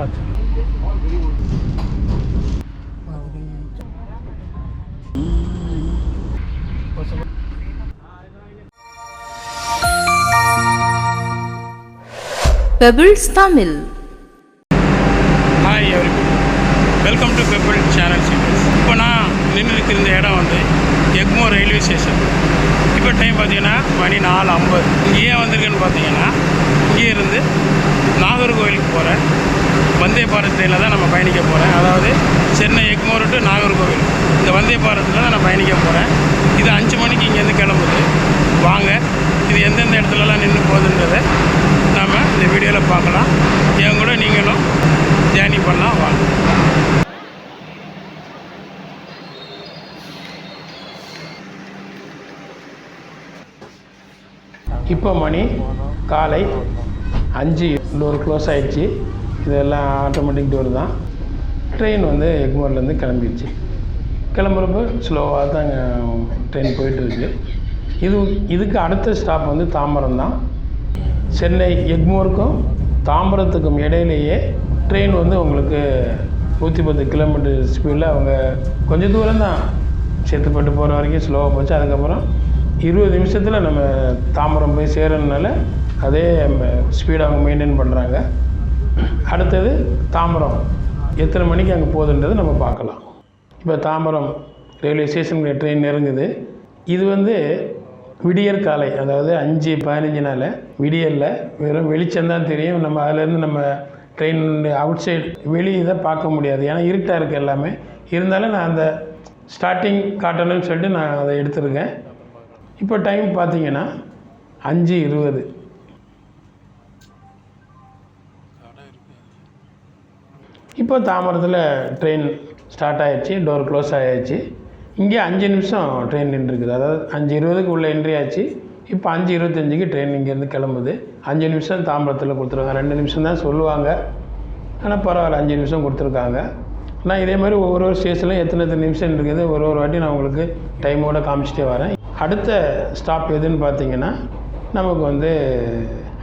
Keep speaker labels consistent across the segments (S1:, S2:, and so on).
S1: সাত
S2: Pebbles Tamil
S1: hi every welcome to pebble channel serious இப்போ நான் நின்று இந்த இடம் வந்து எக்மோ ரயில்வே ஸ்டேஷன். இப்போ டைம் பார்த்தீங்கன்னா மணி நாலு ஐம்பது. ஏன் வந்திருக்குன்னு பார்த்தீங்கன்னா இங்கே இருந்து நாகர்கோவிலுக்கு போகிறேன் வந்தே பாரத் ட்ரெயினில் தான் நம்ம பயணிக்க போகிறேன் அதாவது சென்னை எக்மோர் டு நாகர்கோவில் இந்த வந்தே பாரத்தில் தான் நான் பயணிக்க போகிறேன் இது அஞ்சு மணிக்கு இங்கேருந்து கிளம்புது. வாங்க இது எந்தெந்த இடத்துலலாம் நின்று போகுதுன்றதை நாம் இந்த வீடியோவில் பார்க்கலாம். என் கூட நீங்களும் ஜேர்னி பண்ணலாம் வாங்க. இப்போ மணி காலை அஞ்சு டோர் க்ளோஸ் ஆகிடுச்சு இதெல்லாம் ஆட்டோமேட்டிக் டோர் தான். ட்ரெயின் வந்து எக்மோர்லேருந்து கிளம்பிடுச்சு. கிளம்புறப்போ ஸ்லோவாக தான் ட்ரெயின் போயிட்டுருக்கு. இது இதுக்கு அடுத்த ஸ்டாப் வந்து தாம்பரம் தான். சென்னை எக்மோருக்கும் தாம்பரத்துக்கும் இடையிலேயே ட்ரெயின் வந்து உங்களுக்கு நூற்றி பத்து கிலோமீட்டர் ஸ்பீடில் அவங்க கொஞ்சம் தூரம் தான் சேத்துப்பட்டு போகிற வரைக்கும் ஸ்லோவாக போச்சு. அதுக்கப்புறம் இருபது நிமிஷத்தில் நம்ம தாம்பரம் போய் சேரணுனால அதே ஸ்பீடை அவங்க மெயின்டைன் பண்ணுறாங்க அடுத்தது தாம்பரம். எத்தனை மணிக்கு அங்கே போகுதுன்றது நம்ம பார்க்கலாம். இப்போ தாம்பரம் ரயில்வே ஸ்டேஷனுக்கு ட்ரெயின் நெருங்குது. இது வந்து விடியற் காலை அதாவது அஞ்சு பதினஞ்சு நாள் விடியலில் வெறும் வெளிச்சம் தான் தெரியும். நம்ம அதுலேருந்து நம்ம ட்ரெயின் அவுட் சைடு வெளியே தான் பார்க்க முடியாது. ஏன்னா இருட்டாக இருக்குது எல்லாமே. இருந்தாலும் நான் அந்த ஸ்டார்டிங் காட்டணும்னு சொல்லிட்டு நான் அதை எடுத்திருக்கேன். இப்போ டைம் பார்த்தீங்கன்னா அஞ்சு இருபது. இப்போ தாம்பரத்தில் ட்ரெயின் ஸ்டார்ட் ஆயிடுச்சு டோர் க்ளோஸ் ஆகிடுச்சு இங்கே அஞ்சு நிமிஷம் ட்ரெயின் நின்றுருக்குது அதாவது அஞ்சு இருபதுக்கு உள்ளே என்ட்ரி ஆச்சு. இப்போ அஞ்சு இருபத்தஞ்சுக்கு ட்ரெயின் இங்கேருந்து கிளம்புது. அஞ்சு நிமிஷம் தாம்பரத்தில் கொடுத்துருக்காங்க. ரெண்டு நிமிஷம் தான் சொல்லுவாங்க. ஆனால் பரவாயில்ல அஞ்சு நிமிஷம் கொடுத்துருக்காங்க. நான் இதே மாதிரி ஒவ்வொரு ஒரு ஸ்டேஷனில் எத்தனை எத்தனை நிமிஷம் இருக்குது ஒரு ஒரு வாட்டி நான் உங்களுக்கு டைமோட காமிச்சிட்டே வரேன். அடுத்த ஸ்டாப் எதுன்னு பார்த்தீங்கன்னா நமக்கு வந்து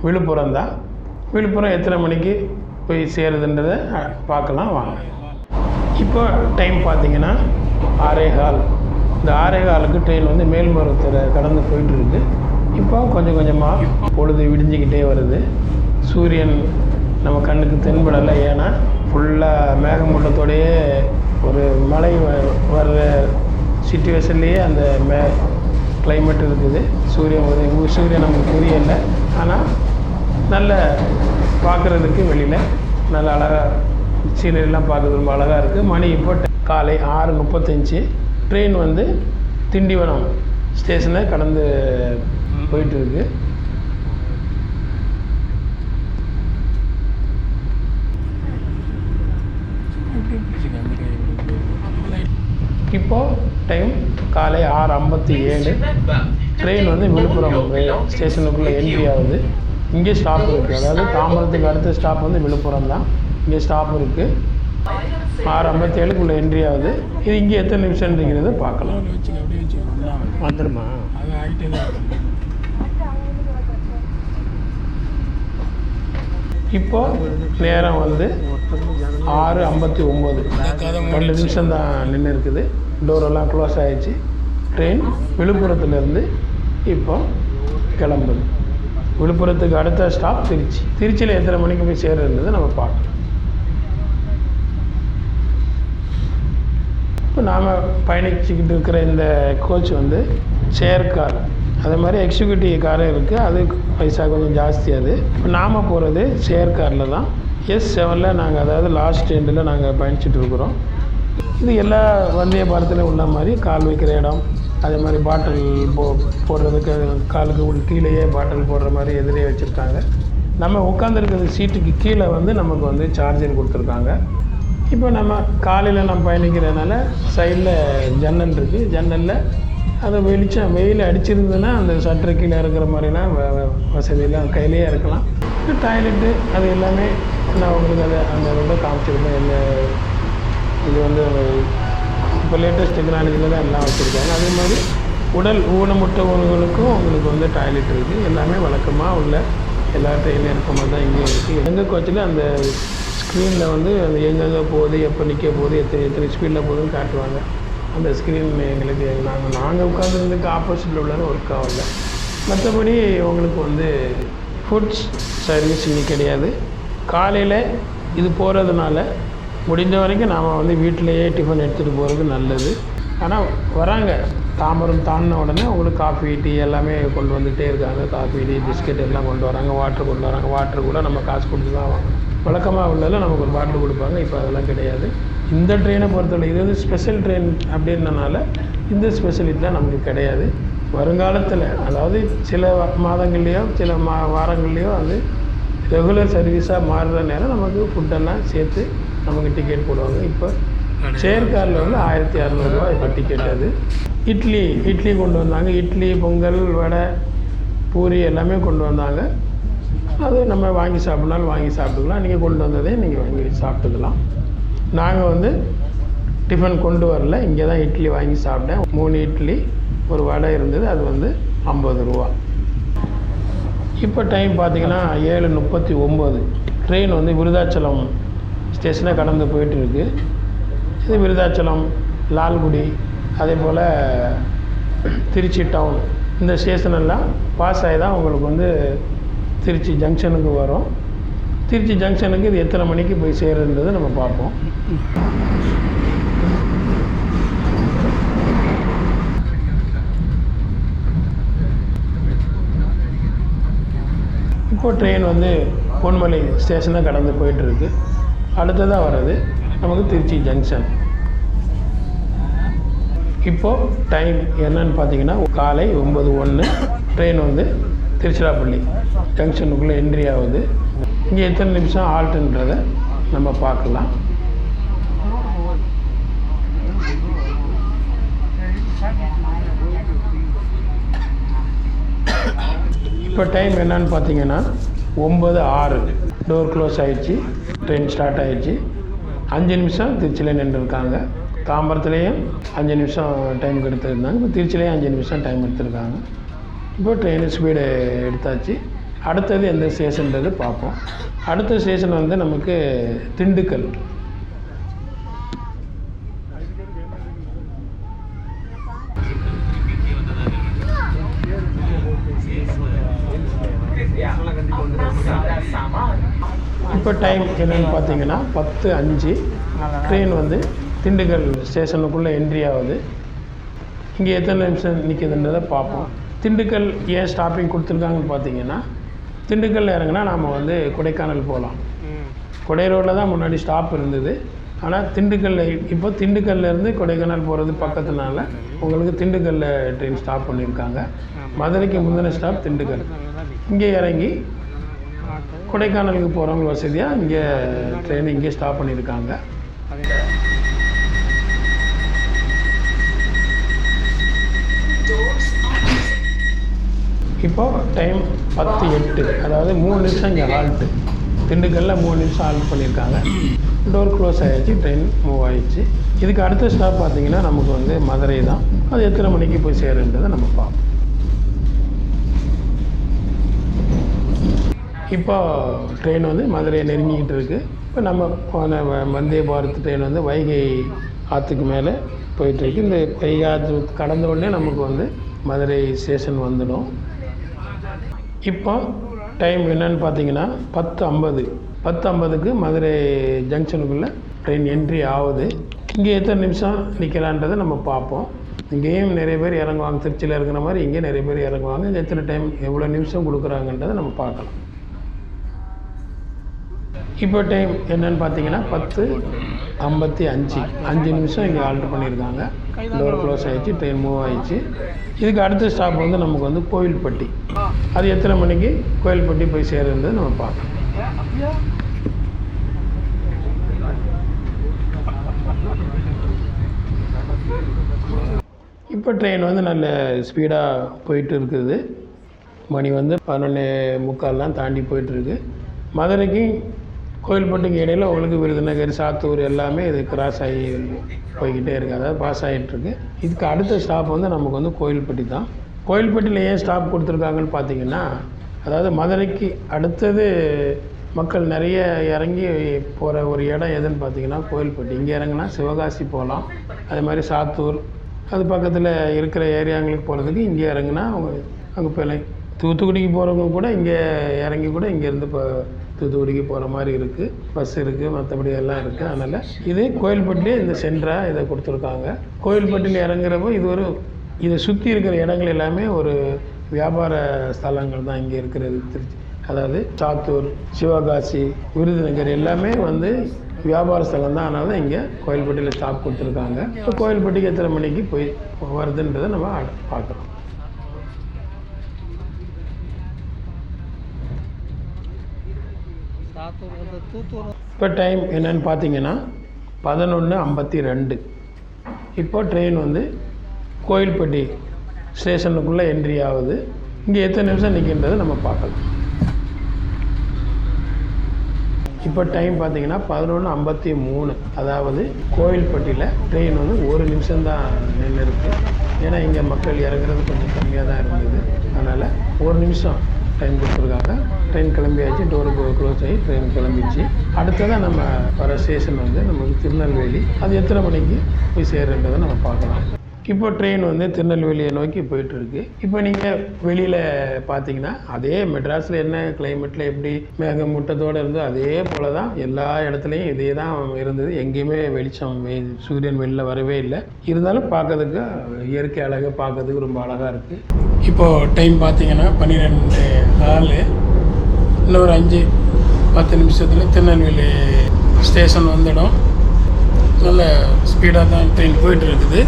S1: விழுப்புரம் தான். விழுப்புரம் எத்தனை மணிக்கு? போய் சேருதுன்றதை பார்க்கலாம் வாங்க. இப்போ டைம் பார்த்தீங்கன்னா ஆரேகால் இந்த ஆரேகாலுக்கு ட்ரெயின் வந்து மேல்மருவத்தில் கடந்து போயிட்டுருக்கு. இப்போ கொஞ்சம் கொஞ்சமாக பொழுது விடிஞ்சிக்கிட்டே வருது. சூரியன் நம்ம கண்ணுக்கு தென்படலை ஏன்னா ஃபுல்லாக மேகமூட்டத்தோடையே ஒரு மழை வ- வர்ற சுச்சுவேஷன்லேயே அந்த மே கிளைமேட் இருக்குது. சூரியன் உதயம் சூரியன் நமக்கு தெரியலை. ஆனால் நல்ல பார்க்குறதுக்கு வெளியில் நல்ல அழகாக சீனரிலாம் பார்க்குறது ரொம்ப அழகாக இருக்குது மணி இப்போ காலை ஆறு முப்பத்தஞ்சு. ட்ரெயின் வந்து திண்டிவனம் ஸ்டேஷனை கடந்து போயிட்டு இருக்கு டைம் காலை ஆறு ஐம்பத்தி ஏழு. ட்ரெயின் வந்து விழுப்புரம் ஸ்டேஷனுக்குள்ளே என்ட்ரி ஆகுது. இங்கே ஸ்டாப் இருக்குது அதாவது தாம்பரத்துக்கு அடுத்த ஸ்டாப் வந்து விழுப்புரம் தான். இங்கே ஸ்டாப் இருக்குது ஆறு ஐம்பத்தேழுக்குள்ளே என்ட்ரி ஆகுது. இது இங்கே எத்தனை நிமிஷம் நிமிஷம்ங்கிறத பார்க்கலாம்.
S3: வந்துடுமா இப்போ நேரம் வந்து ஆறு ஐம்பத்தி ஒம்பது ரெண்டு நிமிஷம் தான் நின்று இருக்குது. டோரெல்லாம் க்ளோஸ் ஆகிடுச்சு ட்ரெயின் விழுப்புரத்துலேருந்து இப்போ கிளம்புது. விழுப்புரத்துக்கு அடுத்த ஸ்டாப் திருச்சி. திருச்சியில் எத்தனை மணிக்கு போய் சேர்றதுன்றதை நம்ம பார்க்கலாம் இப்போ நாம் பயணிச்சுக்கிட்டு இருக்கிற இந்த கோச் வந்து சேர் கார் அதே மாதிரி எக்ஸிக்யூட்டிவ் காரும் இருக்குது அது பைசா கொஞ்சம் ஜாஸ்தி அது. இப்போ நாம் போகிறது சேர் காரில் தான் எஸ் செவனில் நாங்கள் அதாவது லாஸ்ட் எண்டில் நாங்கள் பயணிச்சுட்டு இருக்கிறோம். இது எல்லா வந்தே பாரத்தில் உள்ள மாதிரி கால் வைக்கிற இடம் அதே மாதிரி பாட்டில் போ போடுறதுக்கு காலுக்கு உள்ள கீழேயே பாட்டில் போடுற மாதிரி எதிரே வச்சுருக்காங்க. நம்ம உட்காந்துருக்கிற சீட்டுக்கு கீழே வந்து நமக்கு வந்து சார்ஜர் கொடுத்துருக்காங்க. இப்போ நம்ம காலையில் நம்ம பயணிக்கிறதுனால சைடில் ஜன்னல் இருக்குது ஜன்னலில் அது வெளிச்சம் வெயில் அடிச்சிருந்ததுன்னா அந்த சட்டர் கீழே இருக்கிற மாதிரிலாம் வ- வசதியெல்லாம் கையிலேயே இருக்கலாம். டாய்லெட்டு அது எல்லாமே நான் உங்களுக்கு அதை அந்த இதில் காமிச்சிருக்கேன். என்ன இது வந்து இப்போ லேட்டஸ்ட் டெக்னாலஜியில் தான் எல்லாம் வச்சுருக்காங்க. அதே மாதிரி உடல் ஊனமுற்றவர்களுக்கும் உங்களுக்கு வந்து டாய்லெட் இருக்குது எல்லாமே வழக்கமாக உள்ள எல்லா ட்ரெயினில் இருக்க மாதிரி தான் இங்கேயும் இருக்குது எங்கள் கோச்சில் அந்த
S1: ஸ்க்ரீனில் வந்து அந்த எங்கெங்கே போகுது எப்போ நிற்க போகுது எத்தனை எத்தனை ஸ்பீடில் போகுதுன்னு காட்டுவாங்க. அந்த ஸ்க்ரீன் எங்களுக்கு நாங்கள் நாங்கள் உட்காந்துருந்துக்கு ஆப்போசிட்டில் உள்ள ஒர்க் ஆகல. மற்றபடி உங்களுக்கு வந்து ஃபுட்ஸ் சர்வீஸ் இங்கே கிடையாது. காலையில் இது போகிறதுனால முடிஞ்ச வரைக்கும் நாம் வந்து வீட்டிலையே டிஃபன் எடுத்துகிட்டு போகிறது நல்லது. ஆனால் வராங்க. தாமரம் தாண்டின உடனே உங்களுக்கு காஃபி டீ எல்லாமே கொண்டு வந்துகிட்டே இருக்காங்க. காஃபி டீ பிஸ்கெட் எல்லாம் கொண்டு வராங்க. வாட்டர் கொண்டு வராங்க. வாட்டர் கூட நம்ம காசு கொடுத்து தான் வாங்கணும். வழக்கமாக உள்ளதில் நமக்கு ஒரு பாட்டில் கொடுப்பாங்க. இப்போ அதெல்லாம் கிடையாது. இந்த ட்ரெயினை பொறுத்தவரை இது வந்து ஸ்பெஷல் ட்ரெயின் அப்படின்றனால இந்த ஸ்பெஷலிட்டி தான் நமக்கு கிடையாது. வருங்காலத்தில் அதாவது சில மாதங்கள்லேயோ சில மா வாரங்கள்லேயோ வந்து ரெகுலர் சர்வீஸாக மாறுற நேரம் நமக்கு ஃபுட்டெல்லாம் சேர்த்து நமக்கு டிக்கெட் போடுவாங்க. இப்போ சேர் காரில் வந்து ஆயிரத்தி அறநூறுவா இப்போ டிக்கெட் அது. இட்லி இட்லி கொண்டு வந்தாங்க. இட்லி பொங்கல் வடை பூரி எல்லாமே கொண்டு வந்தாங்க. அது நம்ம வாங்கி சாப்பிட்னாலும் வாங்கி சாப்பிட்டுக்கலாம். நீங்கள் கொண்டு வந்ததே நீங்கள் வாங்கி சாப்பிட்டுக்கலாம். நாங்கள் வந்து டிஃபன் கொண்டு வரல. இங்கே தான் இட்லி வாங்கி சாப்பிட்டேன். மூணு இட்லி ஒரு வடை இருந்தது. அது வந்து ஐம்பது ரூபா. இப்போ டைம் பார்த்தீங்கன்னா ஏழு முப்பத்தி ஒம்பது ட்ரெயின் வந்து விருதாச்சலம் ஸ்டேஷனை கடந்து போயிட்டு இருக்கு இது விருதாச்சலம் லால்குடி அதே போல் திருச்சி டவுன் இந்த ஸ்டேஷனெல்லாம் பாஸ் ஆகி தான் உங்களுக்கு வந்து திருச்சி ஜங்ஷனுக்கு வரும். திருச்சி ஜங்ஷனுக்கு இது எத்தனை மணிக்கு போய் சேருன்றது நம்ம பார்ப்போம். இப்போ ட்ரெயின் வந்து பொன்மலை ஸ்டேஷனை கடந்து போயிட்டுருக்கு. அடுத்ததாக வர்றது நமக்கு திருச்சி ஜங்ஷன் இப்போது டைம் என்னன்னு பார்த்தீங்கன்னா காலை ஒம்பது ஒன்று ட்ரெயின் வந்து திருச்சிராப்பள்ளி ஜங்ஷனுக்குள்ளே என்ட்ரி ஆகுது. இங்கே எத்தனை நிமிஷம் ஆல்ட்டுன்றதை நம்ம பார்க்கலாம். இப்போ டைம் என்னன்னு பார்த்தீங்கன்னா ஒம்பது ஆறு. டோர் க்ளோஸ் ஆயிடுச்சு. ட்ரெயின் ஸ்டார்ட் ஆயிடுச்சு. அஞ்சு நிமிஷம் திருச்சியில் நின்றுருக்காங்க. தாம்பரத்துலேயும் அஞ்சு நிமிஷம் டைம் எடுத்துருந்தாங்க. இப்போ திருச்சிலையும் அஞ்சு நிமிஷம் டைம் எடுத்துருக்காங்க. இப்போ ட்ரெயின் ஸ்பீடு எடுத்தாச்சு. அடுத்தது எந்த ஸ்டேஷன்றது பார்ப்போம். அடுத்த ஸ்டேஷன் வந்து நமக்கு திண்டுக்கல். இப்போ டைம் என்னென்னு பார்த்தீங்கன்னா பத்து அஞ்சு. ட்ரெயின் வந்து திண்டுக்கல் ஸ்டேஷனுக்குள்ளே என்ட்ரி ஆகுது. இங்கே எத்தனை நிமிஷம் நிற்கிதுன்றதை பார்ப்போம். திண்டுக்கல் ஏன் ஸ்டாப்பிங் கொடுத்துருக்காங்கன்னு பார்த்தீங்கன்னா திண்டுக்கல்ல இறங்குனா நாம் வந்து கொடைக்கானல் போகலாம். கொடை ரோட்டில் தான் முன்னாடி ஸ்டாப் இருந்தது. ஆனால் திண்டுக்கல்ல இப்போ திண்டுக்கல்லேருந்து கொடைக்கானல் போகிறது பக்கத்துனால உங்களுக்கு திண்டுக்கல்ல ட்ரெயின் ஸ்டாப் பண்ணியிருக்காங்க. மதுரைக்கு முந்தின ஸ்டாப் திண்டுக்கல். இங்கே இறங்கி கொடைக்கானலுக்கு போகிறவங்க வசதியாக இங்கே ட்ரெயின் இங்கே ஸ்டாப் பண்ணியிருக்காங்க. இப்போ டைம் பத்து எட்டு அதாவது மூணு நிமிஷம் இங்கே ஹால்ட்டு திண்டுக்கல்ல மூணு நிமிஷம் ஹால்ட் பண்ணியிருக்காங்க. டோர் க்ளோஸ் ஆகிடுச்சு ட்ரெயின் மூவ் ஆகிடுச்சு இதுக்கு அடுத்த ஸ்டாப் பார்த்தீங்கன்னா நமக்கு வந்து மதுரை தான். அது எத்தனை மணிக்கு போய் சேருன்றதை நம்ம பார்ப்போம். இப்போ ட்ரெயின் வந்து மதுரையை நெருங்கிக்கிட்டு இருக்குது இப்போ நம்ம போன வ- வந்தே பாரத் ட்ரெயின் வந்து வைகை ஆற்றுக்கு மேலே போயிட்டுருக்கு இந்த வைகை ஆற்று கடந்த உடனே நமக்கு வந்து மதுரை ஸ்டேஷன் வந்துடும். இப்போ டைம் என்னன்னு பார்த்தீங்கன்னா பத்து ஐம்பது. பத்து ஐம்பதுக்கு மதுரை ஜங்ஷனுக்குள்ளே ட்ரெயின் என்ட்ரி ஆகுது. இங்கே எத்தனை நிமிஷம் நிற்கலான்றதை நம்ம பார்ப்போம். இங்கேயும் நிறைய பேர் இறங்குவாங்க. திருச்சியில் இருக்கிற மாதிரி இங்கே நிறைய பேர் இறங்குவாங்க. இங்க எத்தனை டைம் எவ்வளோ நிமிஷம் கொடுக்குறாங்கன்றதை நம்ம பார்க்கலாம். இப்போ டைம் என்னன்னு பார்த்தீங்கன்னா பத்து ஐம்பத்தி அஞ்சு. அஞ்சு நிமிஷம் இங்கே ஆல்ட்ரு பண்ணியிருக்காங்க. டோர் க்ளோஸ் ஆகிடுச்சு ட்ரெயின் மூவ் ஆகிடுச்சு இதுக்கு அடுத்த ஸ்டாப் வந்து நமக்கு வந்து கோவில்பட்டி. அது எத்தனை மணிக்கு கோவில்பட்டி போய் சேருன்றது நம்ம பார்க்கலாம். இப்போ ட்ரெயின் வந்து நல்ல ஸ்பீடாக போயிட்டு இருக்குது. மணி வந்து பதினொன்று முக்கால்லாம் தாண்டி போயிட்டுருக்கு மதுரைக்கும் கோயில்பட்டிக்கு இடையில் உங்களுக்கு விருதுநகர் சாத்தூர் எல்லாமே இது கிராஸ் ஆகி போய்கிட்டே இருக்குது அதாவது பாஸ் ஆகிட்டுருக்கு இதுக்கு அடுத்த ஸ்டாப் வந்து நமக்கு வந்து கோயில்பட்டி தான். கோயில்பட்டியில் ஏன் ஸ்டாப் கொடுத்துருக்காங்கன்னு பார்த்தீங்கன்னா அதாவது மதுரைக்கு அடுத்தது மக்கள் நிறைய இறங்கி போகிற ஒரு இடம் எதுன்னு பார்த்தீங்கன்னா கோயில்பட்டி. இங்கே இறங்கினா சிவகாசி போகலாம். அது மாதிரி சாத்தூர் அது பக்கத்தில் இருக்கிற ஏரியாங்களுக்கு போகிறதுக்கு இங்கே இறங்குனா அவங்க அங்கே போயிடலாம் தூத்துக்குடிக்கு போகிறவங்க கூட இங்கே இறங்கி கூட இங்கேருந்து இப்போ தூத்துக்குடிக்கு போகிற மாதிரி இருக்குது பஸ் இருக்குது மற்றபடி எல்லாம் இருக்குது அதனால் இது கோயில்பட்டிலே இந்த சென்டராக இதை கொடுத்துருக்காங்க. கோயில்பட்டியில் இறங்குறப்போ இது ஒரு இதை சுற்றி இருக்கிற இடங்கள் எல்லாமே ஒரு வியாபார ஸ்தலங்கள் தான் இங்கே இருக்கிறது. திருச்சி அதாவது சாத்தூர் சிவகாசி விருதுநகர் எல்லாமே வந்து வியாபார ஸ்தலம் தான். அதனால தான் இங்கே கோயில்பட்டியில் ஸ்டாப் கொடுத்துருக்காங்க. இப்போ கோயில்பட்டிக்கு எத்தனை மணிக்கு போய் வருதுன்றதை நம்ம பார்க்குறோம். இப்போ டைம் என்னன்னு பார்த்தீங்கன்னா பதினொன்று ஐம்பத்தி ரெண்டு. இப்போ ட்ரெயின் வந்து கோயில்பட்டி ஸ்டேஷனுக்குள்ளே என்ட்ரி ஆகுது. இங்கே எத்தனை நிமிஷம் நிற்கின்றதை நம்ம பார்க்கலாம். இப்போ டைம் பார்த்தீங்கன்னா பதினொன்று ஐம்பத்தி மூணு. அதாவது கோயில்பட்டியில் ட்ரெயின் வந்து ஒரு நிமிஷம் தான் நின்று இருக்குது ஏன்னா இங்கே மக்கள் இறங்குறது கொஞ்சம் கம்மியாக தான் இருந்தது. அதனால் ஒரு நிமிஷம் டைம் கொடுத்துருக்காங்க ட்ரெயின் கிளம்பியாச்சு டோர் க்ளோஸ் ஆகி ட்ரெயின் கிளம்பிச்சு. அடுத்ததாக நம்ம வர ஸ்டேஷன் வந்து நமக்கு திருநெல்வேலி. அது எத்தனை மணிக்கு போய் சேருன்றதை நம்ம பார்க்கலாம். இப்போ ட்ரெயின் வந்து திருநெல்வேலியை நோக்கி போயிட்டுருக்கு. இப்போ நீங்கள் வெளியில் பார்த்தீங்கன்னா அதே மெட்ராஸில் என்ன கிளைமேட்டில் எப்படி மேகமூட்டத்தோடு இருந்தோ அதே போல தான் எல்லா இடத்துலையும் இதே தான் இருந்தது. எங்கேயுமே வெளிச்சம் சூரியன் வெளியில் வரவே இல்லை. இருந்தாலும் பார்க்கறதுக்கு இயற்கை அழகாக பார்க்கறதுக்கு ரொம்ப அழகாக இருக்குது இப்போது டைம் பார்த்தீங்கன்னா பன்னிரெண்டு நாலு இன்னொரு அஞ்சு பத்து நிமிஷத்தில் திருநெல்வேலி ஸ்டேஷன் வந்துடும். நல்ல ஸ்பீடாக தான் ட்ரெயின் போயிட்டு இருக்குது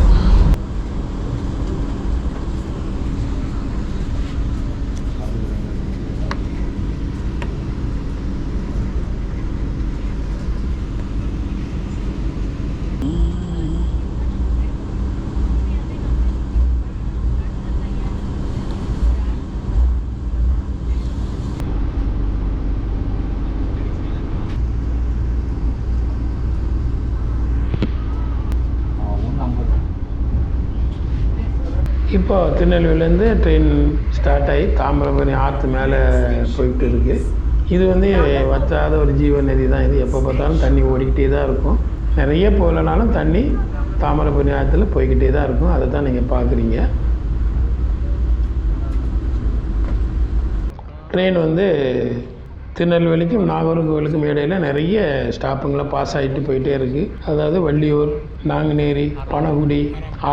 S1: இப்போது திருநெல்வேலியிலேருந்து ட்ரெயின் ஸ்டார்ட் ஆகி தாமிரபரணி ஆற்று மேலே போயிட்டு இருக்கு. இது வந்து வற்றாத ஒரு ஜீவ நதி தான் இது. எப்போ பார்த்தாலும் தண்ணி ஓடிக்கிட்டே தான் இருக்கும். நிறைய போகலனாலும் தண்ணி தாமிரபரணி ஆற்றுல போய்கிட்டே தான் இருக்கும். அதை தான் நீங்கள் பார்க்குறீங்க. ட்ரெயின் வந்து திருநெல்வேலிக்கும் நாகர்கோவிலுக்கும் இடையில் நிறைய ஸ்டாப்புங்களை பாஸ் ஆகிட்டு போயிட்டே இருக்குது அதாவது வள்ளியூர் நாங்குநேரி பனகுடி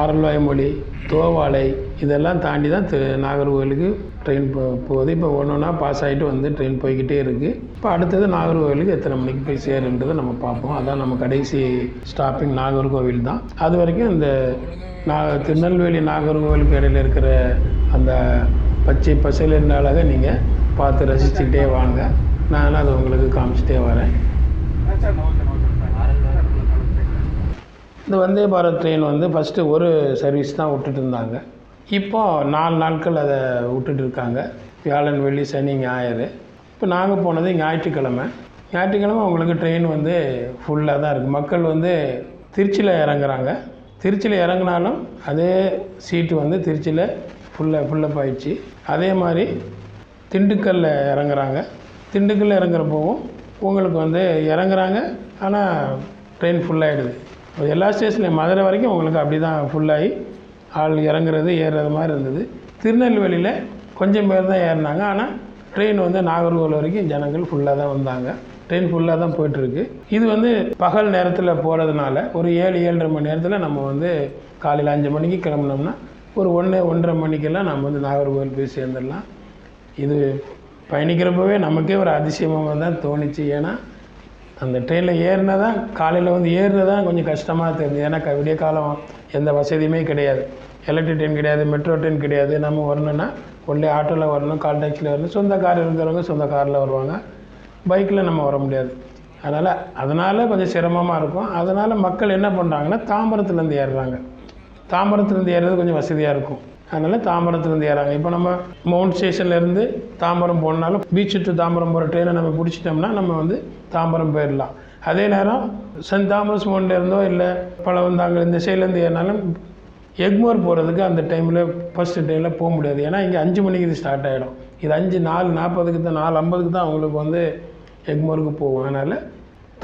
S1: ஆரல்வாய்மொழி தோவாளை இதெல்லாம் தாண்டி தான் திரு நாகர்கோவிலுக்கு ட்ரெயின் போ போகுது. இப்போ ஒன்று ஒன்றா பாஸ் ஆகிட்டு வந்து ட்ரெயின் போய்கிட்டே இருக்குது இப்போ அடுத்தது நாகர்கோவிலுக்கு எத்தனை மணிக்கு போய் சேருன்றதை நம்ம பார்ப்போம். அதான் நம்ம கடைசி ஸ்டாப்பிங் நாகர்கோவில் தான். அது வரைக்கும் இந்த நா திருநெல்வேலி நாகர்கோவிலுக்கு இடையில இருக்கிற அந்த பச்சை பசேல் அழகை நீங்கள் பார்த்து ரசிச்சுக்கிட்டே வாங்க. நானும் அதை உங்களுக்கு காமிச்சிட்டே வரேன். இந்த வந்தே பாரத் ட்ரெயின் வந்து ஃபஸ்ட்டு ஒரு சர்வீஸ் தான் விட்டுட்டு இருந்தாங்க. இப்போ நாலு நாட்கள் அதை விட்டுட்டு இருக்காங்க வியாழன் வெள்ளி சனி ஞாயிறு. இப்போ நாங்கள் போனது ஞாயிற்றுக்கிழமை. ஞாயிற்றுக்கிழமை உங்களுக்கு ட்ரெயின் வந்து ஃபுல்லாக தான் இருக்குது மக்கள் வந்து திருச்சியில் இறங்குறாங்க. திருச்சியில் இறங்குனாலும் அதே சீட்டு வந்து திருச்சியில் ஃபுல்லாக ஃபுல்லப் ஆயிடுச்சு அதே மாதிரி திண்டுக்கல்ல இறங்குறாங்க. திண்டுக்கல்லில் இறங்குறப்போவும் உங்களுக்கு வந்து இறங்குறாங்க. ஆனால் ட்ரெயின் ஃபுல்லாகிடுது எல்லா ஸ்டேஷன்லையும் மதுரை வரைக்கும் உங்களுக்கு அப்படி தான் ஃபுல்லாகி ஆள் இறங்குறது ஏறுறது மாதிரி இருந்தது. திருநெல்வேலியில் கொஞ்சம் பேர் தான் ஏறினாங்க. ஆனால் ட்ரெயின் வந்து நாகர்கோவில் வரைக்கும் ஜனங்கள் ஃபுல்லாக தான் வந்தாங்க. ட்ரெயின் ஃபுல்லாக தான் போயிட்டுருக்கு. இது வந்து பகல் நேரத்தில் போகிறதுனால ஒரு ஏழு ஏழரை மணி நேரத்தில் நம்ம வந்து காலையில் அஞ்சு மணிக்கு கிளம்புனோம்னா ஒரு ஒன்று ஒன்றரை மணிக்கெல்லாம் நம்ம வந்து நாகர்கோவில் போய் சேர்ந்துடலாம். இது பயணிக்கிறப்பவே நமக்கே ஒரு அதிசயமாக தான் தோணுச்சு. ஏன்னா அந்த ட்ரெயினில் ஏறினா தான் காலையில் வந்து ஏறுறது தான் கொஞ்சம் கஷ்டமாக தெரியுது ஏன்னா க விடிய காலம் எந்த வசதியுமே கிடையாது. எலக்ட்ரிக் ட்ரெயின் கிடையாது மெட்ரோ ட்ரெயின் கிடையாது. நம்ம வரணுன்னா ஒன்லி ஆட்டோவில் வரணும் கால் டாக்ஸியில் வரணும். சொந்த கார் இருக்கிறவங்க சொந்த காரில் வருவாங்க. பைக்கில் நம்ம வர முடியாது. அதனால் அதனால் கொஞ்சம் சிரமமாக இருக்கும். அதனால் மக்கள் என்ன பண்ணுறாங்கன்னா தாம்பரத்துலேருந்து ஏறுறாங்க. தாம்பரத்துலேருந்து ஏறுறது கொஞ்சம் வசதியாக இருக்கும். அதனால் தாம்பரத்துலேருந்து ஏறாங்க. இப்போ நம்ம மவுண்ட் ஸ்டேஷன்லேருந்து தாம்பரம் போனாலும் பீச் டு தாம்பரம் போகிற ட்ரெயினை நம்ம பிடிச்சிட்டோம்னா நம்ம வந்து தாம்பரம் போயிடலாம் அதே நேரம் சென்ட் தாமஸ் மவுண்ட்லேருந்தோ இல்லை பழவந்தாங்க இந்த சைட்லேருந்து ஏறினாலும் எக்மோர் போகிறதுக்கு அந்த டைமில் ஃபஸ்ட்டு டேயில் போக முடியாது. ஏன்னா இங்கே அஞ்சு மணிக்கு இது ஸ்டார்ட் ஆகிடும் இது அஞ்சு நாலு நாற்பதுக்கு தான் நாலு ஐம்பதுக்கு தான் அவங்களுக்கு வந்து எக்மோருக்கு போகும். அதனால்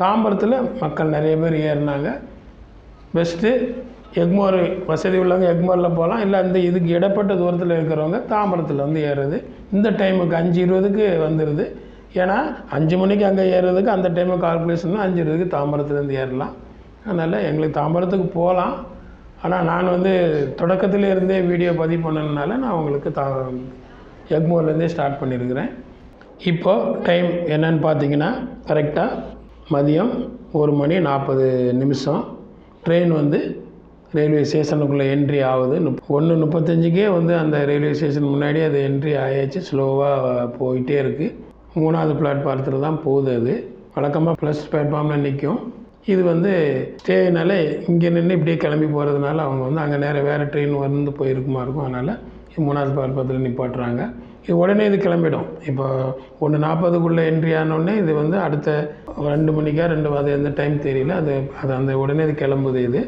S1: தாம்பரத்தில் மக்கள் நிறைய பேர் ஏறினாங்க. பெஸ்ட்டு எக்மோர் வசதி உள்ளவங்க எக்மோரில் போகலாம். இல்லை அந்த இதுக்கு இடப்பட்ட தூரத்தில் இருக்கிறவங்க தாம்பரத்தில் வந்து ஏறுறது. இந்த டைமுக்கு அஞ்சு இருபதுக்கு வந்துடுது ஏன்னா அஞ்சு மணிக்கு அங்கே ஏறுறதுக்கு அந்த டைமு கால்குலேஷன் அஞ்சு இருபதுக்கு தாம்பரத்துலேருந்து ஏறலாம். அதனால் எங்களுக்கு தாம்பரத்துக்கு போகலாம். ஆனால் நான் வந்து தொடக்கத்துல இருந்தே வீடியோ பதிவு பண்ணதுனால நான் உங்களுக்கு தா எக்மோர்லேருந்தே ஸ்டார்ட் பண்ணியிருக்கிறேன் இப்போது டைம் என்னன்னு பார்த்தீங்கன்னா கரெக்டாக மதியம் ஒரு மணி நாற்பது நிமிஷம். ட்ரெயின் வந்து ரயில்வே ஸ்டேஷனுக்குள்ளே என்ட்ரி ஆகுது. ஒன்று முப்பத்தஞ்சுக்கே வந்து அந்த ரயில்வே ஸ்டேஷன் முன்னாடி அது என்ட்ரி ஆயாச்சு. ஸ்லோவாக போயிட்டே இருக்குது மூணாவது பிளாட்பாரத்தில் தான் போகுது அது. வழக்கமாக ப்ளஸ் பிளாட்ஃபார்மில் நிற்கும் இது வந்து ஸ்டேனால இங்கே நின்று இப்படியே கிளம்பி போகிறதுனால அவங்க வந்து அங்கே நேரம் வேறு ட்ரெயின் வந்து போயிருக்குமா இருக்கும். அதனால் இது மூணாவது பிளாட்பாரத்தில் நிப்பாட்டுறாங்க. இது உடனே இது கிளம்பிடும். இப்போ ஒன்று நாற்பதுக்குள்ளே என்ட்ரி ஆனோடனே இது வந்து அடுத்த ரெண்டு மணிக்கா ரெண்டு அது எந்த டைம் தெரியல. அது அது அந்த உடனே இது கிளம்புது இது.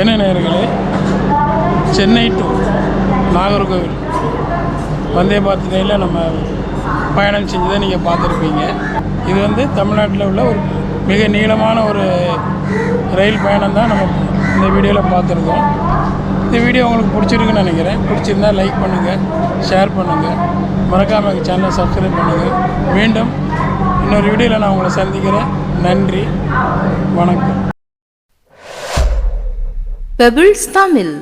S3: என்ன நேர்களே சென்னை டு நாகர்கோவில். வந்தே பாரத் ரயிலில் நம்ம பயணம் செஞ்சதை நீங்கள் பார்த்துருப்பீங்க. இது வந்து தமிழ்நாட்டில் உள்ள ஒரு மிக நீளமான ஒரு ரயில் பயணம் தான் நம்ம இந்த வீடியோவில் பார்த்துருக்கோம். இந்த வீடியோ உங்களுக்கு பிடிச்சிருக்குன்னு நினைக்கிறேன். பிடிச்சிருந்தா லைக் பண்ணுங்கள் ஷேர் பண்ணுங்கள் மறக்காமல் எங்கள் சேனலை சப்ஸ்கிரைப் பண்ணுங்கள் மீண்டும் இன்னொரு வீடியோவில் நான் உங்களை சந்திக்கிறேன். நன்றி வணக்கம்.
S2: பெபிள்ஸ் தமிழ்